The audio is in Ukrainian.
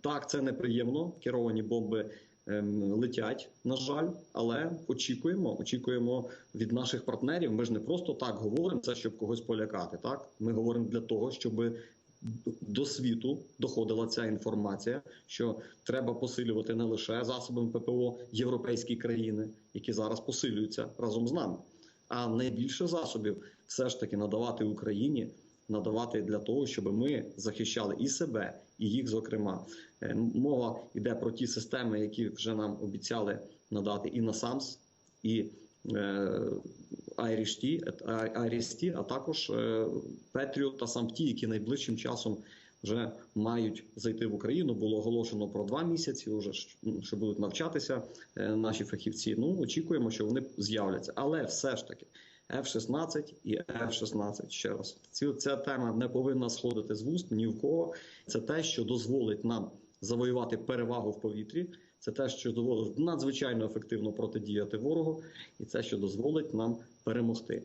Так, це неприємно. Керовані бомби ем, летять, на жаль, але очікуємо. Очікуємо від наших партнерів. Ми ж не просто так говоримо це, щоб когось полякати. Так, ми говоримо для того, щоб до світу доходила ця інформація, що треба посилювати не лише засобами ППО європейські країни, які зараз посилюються разом з нами, а найбільше засобів все ж таки надавати Україні. Надавати для того, щоб ми захищали і себе, і їх, зокрема, Е, мова йде про ті системи, які вже нам обіцяли надати і NASAMS, і IRIS-T, IRIS-T, а також е, Patriot та SAMP-T, які найближчим часом вже мають зайти в Україну. Було оголошено про два місяці, вже що будуть навчатися е, наші фахівці. Ну очікуємо, що вони з'являться, але все ж таки. F-16 і F-16, ще раз. Ці, ця тема не повинна сходити з вуст ні в кого. Це те, що дозволить нам завоювати перевагу в повітрі. Це те, що дозволить надзвичайно ефективно протидіяти ворогу, і це, що дозволить нам перемогти.